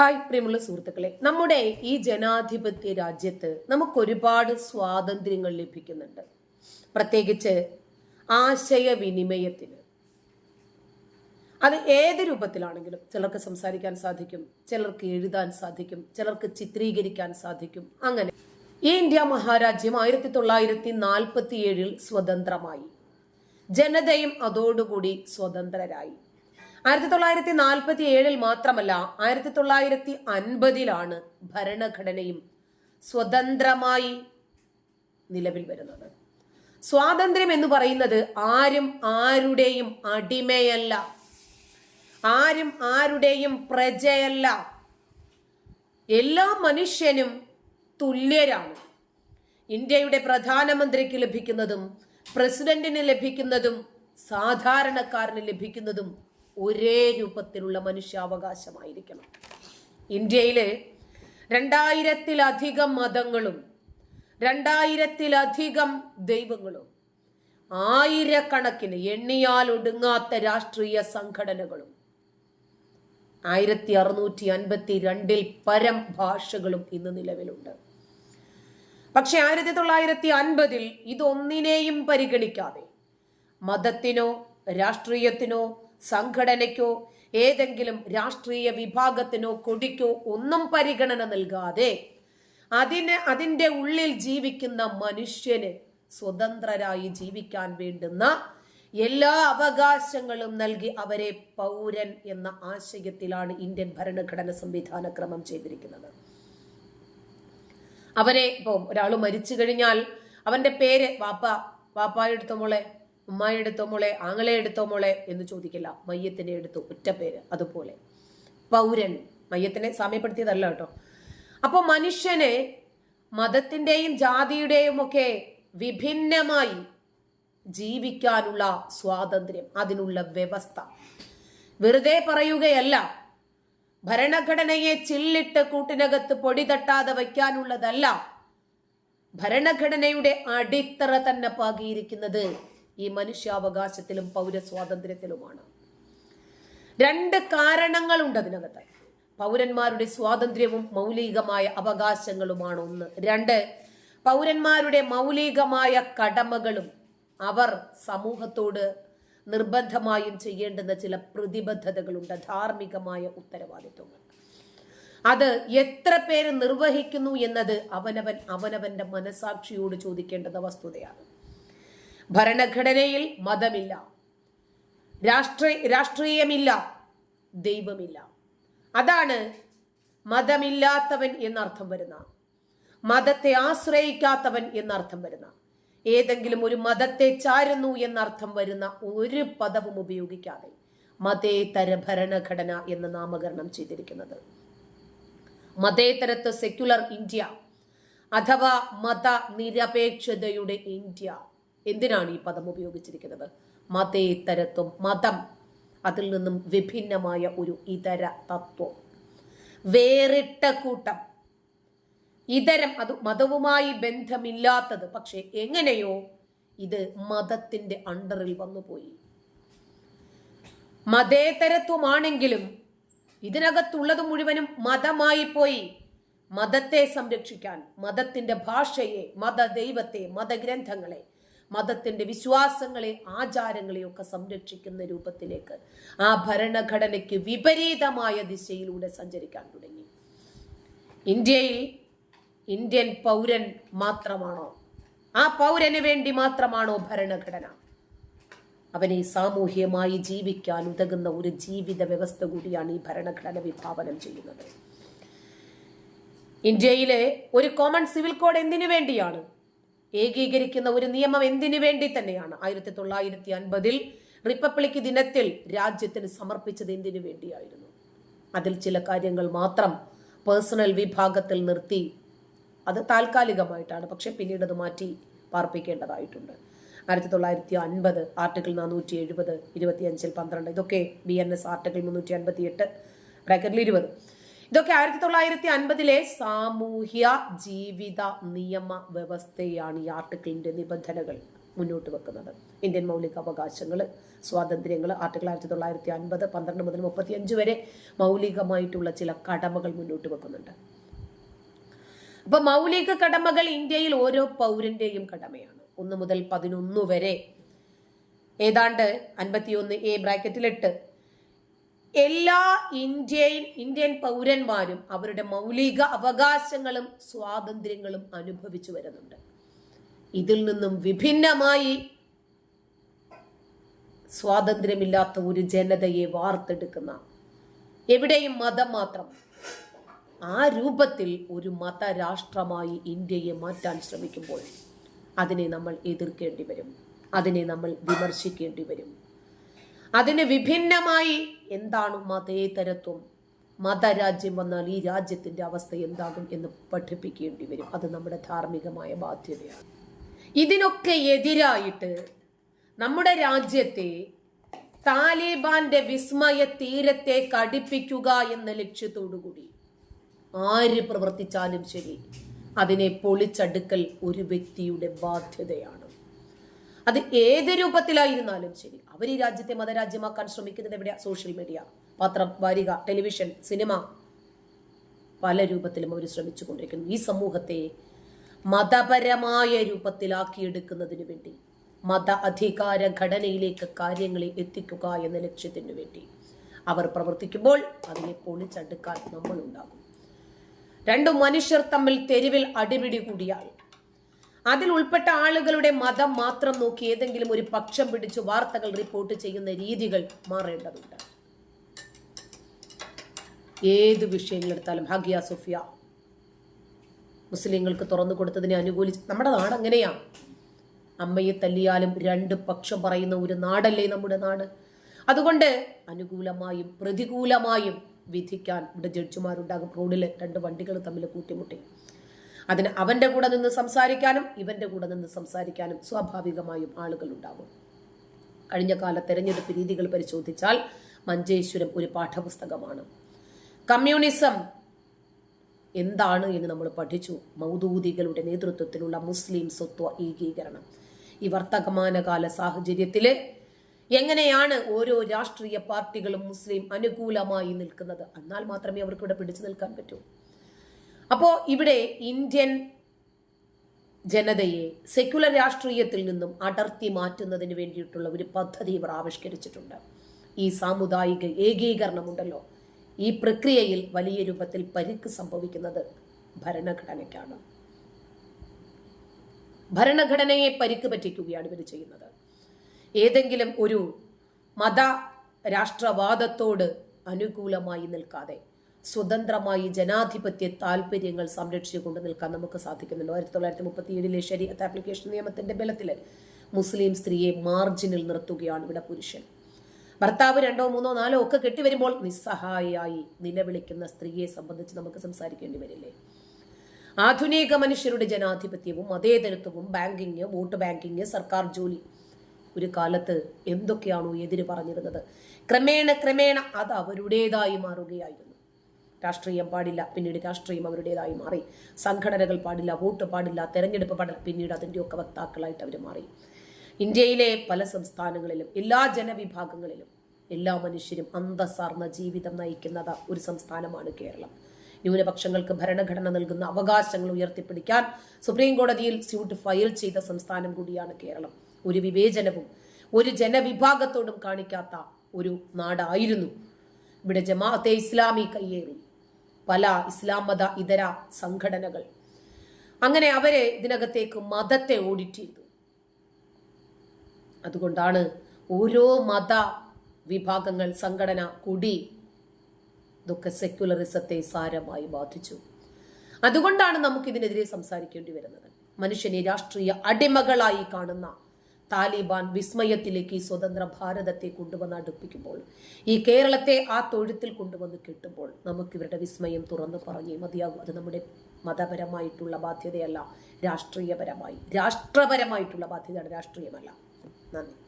Hi പ്രിയമുള്ള സുഹൃത്തുക്കളെ. നമ്മുടെ ഈ ജനാധിപത്യ രാജ്യത്ത് നമുക്ക് ഒരുപാട് സ്വാതന്ത്ര്യങ്ങൾ ലഭിക്കുന്നുണ്ട്. പ്രത്യേകിച്ച് ആശയവിനിമയത്തിന്. അത് ഏത് രൂപത്തിലാണെങ്കിലും ചിലർക്ക് സംസാരിക്കാൻ സാധിക്കും ചിലർക്ക് എഴുതാൻ സാധിക്കും ചിലർക്ക് ചിത്രീകരിക്കാൻ സാധിക്കും. അങ്ങനെ ഈ ഇന്ത്യ മഹാരാജ്യം ആയിരത്തി തൊള്ളായിരത്തി നാൽപ്പത്തി ഏഴിൽ സ്വതന്ത്രമായി. ജനതയും അതോടുകൂടി സ്വതന്ത്രരായി. ആയിരത്തി തൊള്ളായിരത്തി നാൽപ്പത്തി ഏഴിൽ മാത്രമല്ല ആയിരത്തി തൊള്ളായിരത്തി അൻപതിലാണ് ഭരണഘടനയും സ്വതന്ത്രമായി നിലവിൽ വരുന്നത്. സ്വാതന്ത്ര്യം എന്ന് പറയുന്നത് ആരും ആരുടെയും അടിമയല്ല. ആരും ആരുടെയും പ്രജയല്ല. എല്ലാ മനുഷ്യനും തുല്യരാണ്. ഇന്ത്യയുടെ പ്രധാനമന്ത്രിക്ക് ലഭിക്കുന്നതും പ്രസിഡന്റിന് ലഭിക്കുന്നതും സാധാരണക്കാരന് ലഭിക്കുന്നതും ഒരേ രൂപത്തിലുള്ള മനുഷ്യാവകാശമായിരിക്കണം. ഇന്ത്യയിൽ രണ്ടായിരത്തിലധികം മതങ്ങളും രണ്ടായിരത്തിലധികം ദൈവങ്ങളും ആയിരക്കണക്കിന് എണ്ണിയാൽ ഒടുങ്ങാത്ത രാഷ്ട്രീയ സംഘടനകളും ആയിരത്തി അറുന്നൂറ്റി അൻപത്തി രണ്ടിൽ പരം ഭാഷകളും ഇന്ന് നിലവിലുണ്ട്. പക്ഷെ ആയിരത്തി തൊള്ളായിരത്തി അൻപതിൽ ഇതൊന്നിനെയും പരിഗണിക്കാതെ മതത്തിനോ രാഷ്ട്രീയത്തിനോ സംഘടനയ്ക്കോ ഏതെങ്കിലും രാഷ്ട്രീയ വിഭാഗത്തിനോ കൊടിക്കോ ഒന്നും പരിഗണന നൽകാതെ അതിന് അതിന്റെ ഉള്ളിൽ ജീവിക്കുന്ന മനുഷ്യന് സ്വതന്ത്രരായി ജീവിക്കാൻ വേണ്ടുന്ന എല്ലാ അവകാശങ്ങളും നൽകി അവരെ പൗരൻ എന്ന ആശയത്തിലാണ് ഇന്ത്യൻ ഭരണഘടന സംവിധാന ക്രമം ചെയ്തിരിക്കുന്നത്. അവരെ ഇപ്പം ഒരാൾ മരിച്ചു കഴിഞ്ഞാൽ അവന്റെ പേര് വാപ്പ വാപ്പായെടുത്ത മോളെ ഉമ്മായ എടുത്തോ മോളെ ആങ്ങളെ എടുത്തോ മോളെ എന്ന് ചോദിക്കില്ല. മയ്യത്തിനെ എടുത്തു പേര് അതുപോലെ. പൗരൻ. മയ്യത്തിനെ സാമ്യപ്പെടുത്തിയതല്ല കേട്ടോ. അപ്പോൾ മനുഷ്യനെ മതത്തിന്റെയും ജാതിയുടെയും ഒക്കെ വിഭിന്നമായി ജീവിക്കാനുള്ള സ്വാതന്ത്ര്യം അതിനുള്ള വ്യവസ്ഥ. വെറുതെ പറയുകയല്ല. ഭരണഘടനയെ ചില്ലിട്ട് കൂട്ടിനകത്ത് പൊടി തട്ടാതെ വയ്ക്കാനുള്ളതല്ല. ഭരണഘടനയുടെ അടിത്തറ തന്നെ പാകിയിരിക്കുന്നത്. ഈ മനുഷ്യാവകാശത്തിലും പൗരസ്വാതന്ത്ര്യത്തിലുമാണ്. രണ്ട് കാരണങ്ങളുണ്ട് അതിനകത്ത്. പൗരന്മാരുടെ സ്വാതന്ത്ര്യവും മൗലികമായ അവകാശങ്ങളുമാണ് ഒന്ന്. രണ്ട് പൗരന്മാരുടെ മൗലികമായ കടമകളും അവർ സമൂഹത്തോട് നിർബന്ധമായും ചെയ്യേണ്ടുന്ന ചില പ്രതിബദ്ധതകളുണ്ട്. ധാർമ്മികമായ ഉത്തരവാദിത്വങ്ങൾ അത് എത്ര പേര് നിർവഹിക്കുന്നു എന്നത് അവനവൻ അവനവന്റെ മനസാക്ഷിയോട് ചോദിക്കേണ്ടുന്ന വസ്തുതയാണ്. ഭരണഘടനയിൽ മതമില്ല. രാഷ്ട്രീയ രാഷ്ട്രീയമില്ല. ദൈവമില്ല. അതാണ് മതമില്ലാത്തവൻ എന്നർത്ഥം വരുന്ന മതത്തെ ആശ്രയിക്കാത്തവൻ എന്നർത്ഥം വരുന്ന ഏതെങ്കിലും ഒരു മതത്തെ ചാരുന്നു എന്നർത്ഥം വരുന്ന ഒരു പദവും ഉപയോഗിക്കാതെ മതേതര ഭരണഘടന എന്ന് നാമകരണം ചെയ്തിരിക്കുന്നത്. മതേതരത്വ സെക്യുലർ ഇന്ത്യ അഥവാ മതനിരപേക്ഷതയുടെ ഇന്ത്യ എന്തിനാണ് ഈ പദം ഉപയോഗിച്ചിരിക്കുന്നത്? മതേതരത്വം മതം. അതിൽ നിന്നും വിഭിന്നമായ ഒരു ഇതര തത്വം. വേറിട്ട കൂട്ടം. ഇതരം അത് മതവുമായി ബന്ധമില്ലാത്തത്. പക്ഷെ എങ്ങനെയോ ഇത് മതത്തിന്റെ അണ്ടറിൽ വന്നുപോയി. മതേതരത്വമാണെങ്കിലും ഇതിനകത്തുള്ളത് മുഴുവനും മതമായി പോയി. മതത്തെ സംരക്ഷിക്കാൻ മതത്തിന്റെ ഭാഷയെ മത ദൈവത്തെ മതഗ്രന്ഥങ്ങളെ മതത്തിന്റെ വിശ്വാസങ്ങളെ ആചാരങ്ങളെയൊക്കെ സംരക്ഷിക്കുന്ന രൂപത്തിലേക്ക് ആ ഭരണഘടനയ്ക്ക് വിപരീതമായ ദിശയിലൂടെ സഞ്ചരിക്കാൻ തുടങ്ങി. ഇന്ത്യയിൽ ഇന്ത്യൻ പൗരൻ മാത്രമാണോ? ആ പൗരന് വേണ്ടി മാത്രമാണോ ഭരണഘടന? അവനെ സാമൂഹ്യമായി ജീവിക്കാൻ ഉതകുന്ന ഒരു ജീവിത വ്യവസ്ഥ കൂടിയാണ് ഈ ഭരണഘടന വിഭാവനം ചെയ്യുന്നത്. ഇന്ത്യയിലെ ഒരു കോമൺ സിവിൽ കോഡ് എന്തിനു വേണ്ടിയാണ്? ഏകീകരിക്കുന്ന ഒരു നിയമം എന്തിനു വേണ്ടി തന്നെയാണ്? ആയിരത്തി തൊള്ളായിരത്തി അൻപതിൽ റിപ്പബ്ലിക് ദിനത്തിൽ രാജ്യത്തിന് സമർപ്പിച്ചത് എന്തിനു വേണ്ടിയായിരുന്നു? അതിൽ ചില കാര്യങ്ങൾ മാത്രം പേഴ്സണൽ വിഭാഗത്തിൽ നിർത്തി അത് താൽക്കാലികമായിട്ടാണ്. പക്ഷെ പിന്നീട് അത് മാറ്റി പാർപ്പിക്കേണ്ടതായിട്ടുണ്ട്. ആയിരത്തി തൊള്ളായിരത്തി അൻപത് ആർട്ടിക്കിൾ നാനൂറ്റി എഴുപത് ഇരുപത്തിയഞ്ചിൽ പന്ത്രണ്ട് ഇതൊക്കെ ബി എൻ എസ് ആർട്ടിക്കിൾ മുന്നൂറ്റി അൻപത്തി എട്ട് ബ്രാക്കറ്റിൽ ഇരുപത്. ഇതൊക്കെ ആയിരത്തി തൊള്ളായിരത്തി അൻപതിലെ സാമൂഹ്യ ജീവിത നിയമ വ്യവസ്ഥയാണ് ഈ ആർട്ടിക്കിളിന്റെ നിബന്ധനകൾ മുന്നോട്ട് വെക്കുന്നത്. ഇന്ത്യൻ മൗലിക അവകാശങ്ങൾ സ്വാതന്ത്ര്യങ്ങൾ ആർട്ടിക്കിൾ ആയിരത്തി തൊള്ളായിരത്തി അൻപത് പന്ത്രണ്ട് മുതൽ മുപ്പത്തിയഞ്ച് വരെ മൗലികമായിട്ടുള്ള ചില കടമകൾ മുന്നോട്ട് വെക്കുന്നുണ്ട്. അപ്പൊ മൗലിക കടമകൾ ഇന്ത്യയിൽ ഓരോ പൗരന്റെയും കടമയാണ്. ഒന്ന് മുതൽ പതിനൊന്ന് വരെ. ഏതാണ്ട് അൻപത്തിയൊന്ന് എ ബ്രാക്കറ്റിൽ ബ്രാക്കറ്റിലിട്ട് എല്ലാ ഇന്ത്യൻ ഇന്ത്യൻ പൗരന്മാരും അവരുടെ മൗലിക അവകാശങ്ങളും സ്വാതന്ത്ര്യങ്ങളും അനുഭവിച്ചു വരുന്നുണ്ട്. ഇതിൽ നിന്നും വിഭിന്നമായി സ്വാതന്ത്ര്യമില്ലാത്ത ഒരു ജനതയെ വാർത്തെടുക്കുന്ന എവിടെയും മതം മാത്രം ആ രൂപത്തിൽ ഒരു മതരാഷ്ട്രമായി ഇന്ത്യയെ മാറ്റാൻ ശ്രമിക്കുമ്പോൾ അതിനെ നമ്മൾ എതിർക്കേണ്ടി വരും അതിനെ നമ്മൾ വിമർശിക്കേണ്ടി വരും. അതിന് വിഭിന്നമായി എന്താണ് മതേതരത്വം? മതരാജ്യം വന്നാൽ ഈ രാജ്യത്തിന്റെ അവസ്ഥ എന്താകും എന്ന് പഠിപ്പിക്കേണ്ടി വരും. അത് നമ്മുടെ ധാർമ്മികമായ ബാധ്യതയാണ്. ഇതിനൊക്കെ എതിരായിട്ട് നമ്മുടെ രാജ്യത്തെ താലിബാന്റെ വിസ്മയ തീരത്തെ കടിപ്പിക്കുക എന്ന ലക്ഷ്യത്തോടുകൂടി ആര് പ്രവർത്തിച്ചാലും ശരി അതിനെ പൊളിച്ചടുക്കൽ ഒരു വ്യക്തിയുടെ ബാധ്യതയാണ്. അത് ഏത് രൂപത്തിലായിരുന്നാലും ശരി. അവർ ഈ രാജ്യത്തെ മതരാജ്യമാക്കാൻ ശ്രമിക്കുന്നത് എവിടെയാ? Social media. പത്രം വാരിക ടെലിവിഷൻ സിനിമ. പല രൂപത്തിലും അവർ ശ്രമിച്ചു കൊണ്ടിരിക്കുന്നു ഈ സമൂഹത്തെ മതപരമായ രൂപത്തിലാക്കിയെടുക്കുന്നതിന് വേണ്ടി മത അധികാര ഘടനയിലേക്ക് കാര്യങ്ങളെ എത്തിക്കുക എന്ന ലക്ഷ്യത്തിനു വേണ്ടി അവർ പ്രവർത്തിക്കുമ്പോൾ അതിനെ പൊളിച്ചടുക്കാൻ നമ്മളുണ്ടാകും. രണ്ടു മനുഷ്യർ തമ്മിൽ തെരുവിൽ അടിപിടി കൂടിയാൽ അതിൽ ഉൾപ്പെട്ട ആളുകളുടെ മതം മാത്രം നോക്കി ഏതെങ്കിലും ഒരു പക്ഷം പിടിച്ച് വാർത്തകൾ റിപ്പോർട്ട് ചെയ്യുന്ന രീതികൾ മാറേണ്ടതുണ്ട്. ഏത് വിഷയങ്ങളെടുത്താലും ഹഗിയ സുഫിയ. മുസ്ലിങ്ങൾക്ക് തുറന്നു കൊടുത്തതിനെ അനുകൂലിച്ച് നമ്മുടെ നാട് അങ്ങനെയാണ് അമ്മയെ തല്ലിയാലും രണ്ട് പക്ഷം പറയുന്ന ഒരു നാടല്ലേ നമ്മുടെ നാട്. അതുകൊണ്ട് അനുകൂലമായും പ്രതികൂലമായും വിധിക്കാൻ ഇവിടെ ജഡ്ജിമാരുണ്ടാകും റോഡിൽ രണ്ട് വണ്ടികൾ തമ്മിൽ കൂട്ടിമുട്ടി. അതിന് അവന്റെ കൂടെ നിന്ന് സംസാരിക്കാനും ഇവന്റെ കൂടെ നിന്ന് സംസാരിക്കാനും സ്വാഭാവികമായും ആളുകൾ ഉണ്ടാകും കഴിഞ്ഞ കാല തെരഞ്ഞെടുപ്പ് രീതികൾ പരിശോധിച്ചാൽ മഞ്ചേശ്വരം ഒരു പാഠപുസ്തകമാണ്. കമ്മ്യൂണിസം എന്താണ് എന്ന് നമ്മൾ പഠിച്ചു. മൗദൂദികളുടെ നേതൃത്വത്തിലുള്ള മുസ്ലിം സ്വത്വ ഏകീകരണം. ഈ വർത്തമാനകാല സാഹചര്യത്തിൽ എങ്ങനെയാണ് ഓരോ രാഷ്ട്രീയ പാർട്ടികളും മുസ്ലിം അനുകൂലമായി നിൽക്കുന്നത്? എന്നാൽ മാത്രമേ അവർക്കിവിടെ പിടിച്ചു നിൽക്കാൻ പറ്റൂ. അപ്പോ ഇവിടെ ഇന്ത്യൻ ജനതയെ സെക്യുലർ രാഷ്ട്രീയത്തിൽ നിന്നും അടർത്തി മാറ്റുന്നതിന് വേണ്ടിയിട്ടുള്ള ഒരു പദ്ധതി ഇവർ ആവിഷ്കരിച്ചിട്ടുണ്ട്. ഈ സാമുദായിക ഏകീകരണമുണ്ടല്ലോ. ഈ പ്രക്രിയയിൽ വലിയ രൂപത്തിൽ പരിക്ക് സംഭവിക്കുന്നത് ഭരണഘടനയ്ക്കാണ്. ഭരണഘടനയെ പരിക്ക് പറ്റിക്കുകയാണ് ഇവർ ചെയ്യുന്നത്. ഏതെങ്കിലും ഒരു മത രാഷ്ട്രവാദത്തോട് അനുകൂലമായി നിൽക്കാതെ സ്വതന്ത്രമായി ജനാധിപത്യ താല്പര്യങ്ങൾ സംരക്ഷിച്ചുകൊണ്ട് നിൽക്കാൻ നമുക്ക് സാധിക്കുന്നുണ്ട്. ആയിരത്തി തൊള്ളായിരത്തി മുപ്പത്തി ഏഴിലെ ശരീരത്തെ ആപ്ലിക്കേഷൻ നിയമത്തിന്റെ ബലത്തിൽ മുസ്ലിം സ്ത്രീയെ മാർജിനിൽ നിർത്തുകയാണ് ഇവിടെ പുരുഷൻ. ഭർത്താവ് രണ്ടോ മൂന്നോ നാലോ ഒക്കെ കെട്ടിവരുമ്പോൾ നിസ്സഹായിയായി നിലവിളിക്കുന്ന സ്ത്രീയെ സംബന്ധിച്ച് നമുക്ക് സംസാരിക്കേണ്ടി വരില്ലേ? ആധുനിക മനുഷ്യരുടെ ജനാധിപത്യവും അതേതരത്വവും ബാങ്കിങ് വോട്ട് ബാങ്കിങ് സർക്കാർ ജോലി. ഒരു കാലത്ത് എന്തൊക്കെയാണോ എതിര് പറഞ്ഞിരുന്നത്. ക്രമേണ ക്രമേണ അത് അവരുടേതായി മാറുകയായിരുന്നു. രാഷ്ട്രീയം പാടില്ല. പിന്നീട് രാഷ്ട്രീയം അവരുടേതായി മാറി. സംഘടനകൾ പാടില്ല വോട്ട് പാടില്ല തെരഞ്ഞെടുപ്പ് പാടില്ല. പിന്നീട് അതിന്റെയൊക്കെ വക്താക്കളായിട്ട് അവർ മാറി. ഇന്ത്യയിലെ പല സംസ്ഥാനങ്ങളിലും എല്ലാ ജനവിഭാഗങ്ങളിലും എല്ലാ മനുഷ്യരും അന്തസ്സാർന്ന ജീവിതം നയിക്കുന്നത് ഒരു സംസ്ഥാനമാണ് കേരളം. ന്യൂനപക്ഷങ്ങൾക്ക് ഭരണഘടന നൽകുന്ന അവകാശങ്ങൾ ഉയർത്തിപ്പിടിക്കാൻ സുപ്രീം കോടതിയിൽ സ്യൂട്ട് ഫയൽ ചെയ്ത സംസ്ഥാനം കൂടിയാണ് കേരളം. ഒരു വിവേചനവും ഒരു ജനവിഭാഗത്തോടും കാണിക്കാത്ത ഒരു നാടായിരുന്നു. ഇവിടെ ജമാഅത്തെ ഇസ്ലാമി കയ്യേറി. പല ഇസ്ലാം മത ഇതര സംഘടനകൾ. അങ്ങനെ അവരെ ഇതിനകത്തേക്ക് മതത്തെ ഓഡിറ്റ് ചെയ്തു. അതുകൊണ്ടാണ് ഓരോ മത വിഭാഗങ്ങൾ സംഘടന കുടി ഇതൊക്കെ സെക്യുലറിസത്തെ സാരമായി ബാധിച്ചു. അതുകൊണ്ടാണ് നമുക്കിതിനെതിരെ സംസാരിക്കേണ്ടി വരുന്നത്. മനുഷ്യനെ രാഷ്ട്രീയ അടിമകളായി കാണുന്ന താലിബാൻ വിസ്മയത്തിലേക്ക് ഈ സ്വതന്ത്ര ഭാരതത്തെ കൊണ്ടുവന്ന് അടുപ്പിക്കുമ്പോൾ ഈ കേരളത്തെ ആ തൊഴുത്തിൽ കൊണ്ടുവന്ന് കിട്ടുമ്പോൾ നമുക്ക് ഇവരുടെ വിസ്മയം തുറന്നു പറഞ്ഞേ മതിയാകും. അത് നമ്മുടെ മതപരമായിട്ടുള്ള ബാധ്യതയല്ല രാഷ്ട്രീയപരമായി. രാഷ്ട്രപരമായിട്ടുള്ള ബാധ്യതയാണ് രാഷ്ട്രീയമല്ല. നന്ദി.